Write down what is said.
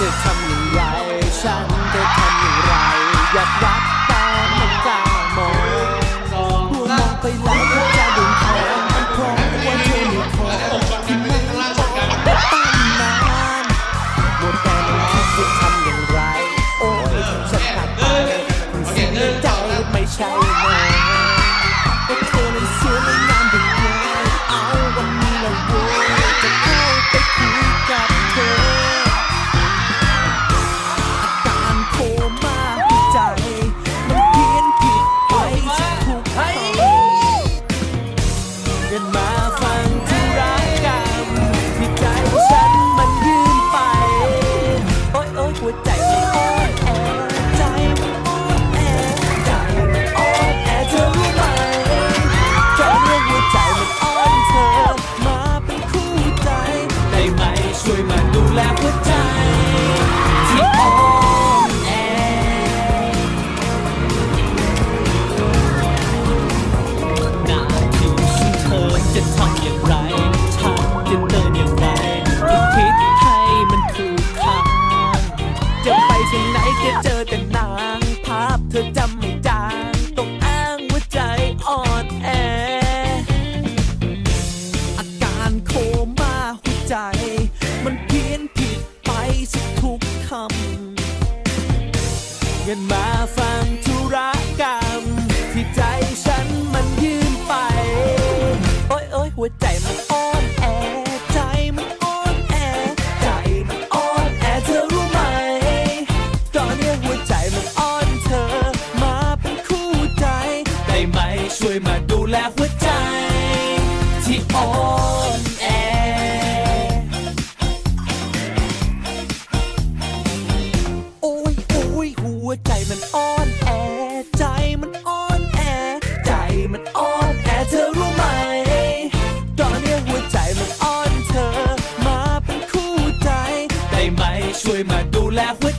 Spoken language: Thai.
จะทำอย่างไร ฉันจะทำอย่างไร อยากรักแต่ไม่กล้ามองหัวมองไปแล้วก็จะดึงทองมันเพราะว่าเธอไมีของที่มันบอกตั้งนานหมดแต่ไม่คิดจะทำอย่างไร โอ้ยฉันหนักไปคุณเสียใจไม่ใช่ไหมก็เธอนั้นเสวยงาม ช่วยมาดูแลหัวใจที่อ่อนแอหน้าที่ฉันเธอจะทำอย่างไรฉันจะเดินอย่างไรจะคิดให้มันถูกทางจะไปทางไหนก็เจอแต่นางภาพเธอจำไม่ำเงินมาฟังธุรกรรม ที่ใจฉันมันยื่นไป โอ้ยโอ้ยหัวใจมันอ่อนแอ ใจมันอ่อนแอ ใจมันอ่อนแอเธอรู้ไหมตอนนี้หัวใจมันอ่อนเธอ มาเป็นคู่ใจ ได้ไหมช่วยมาดูแลหัว หัวใจมันอ่อนแอ ใจมันอ่อนแอ ใจมันอ่อนแอเธอรู้ไหม ตอนนี้หัวใจมันอ่อนเธอ มาเป็นคู่ใจ ได้ไหมช่วยมาดูแลหัว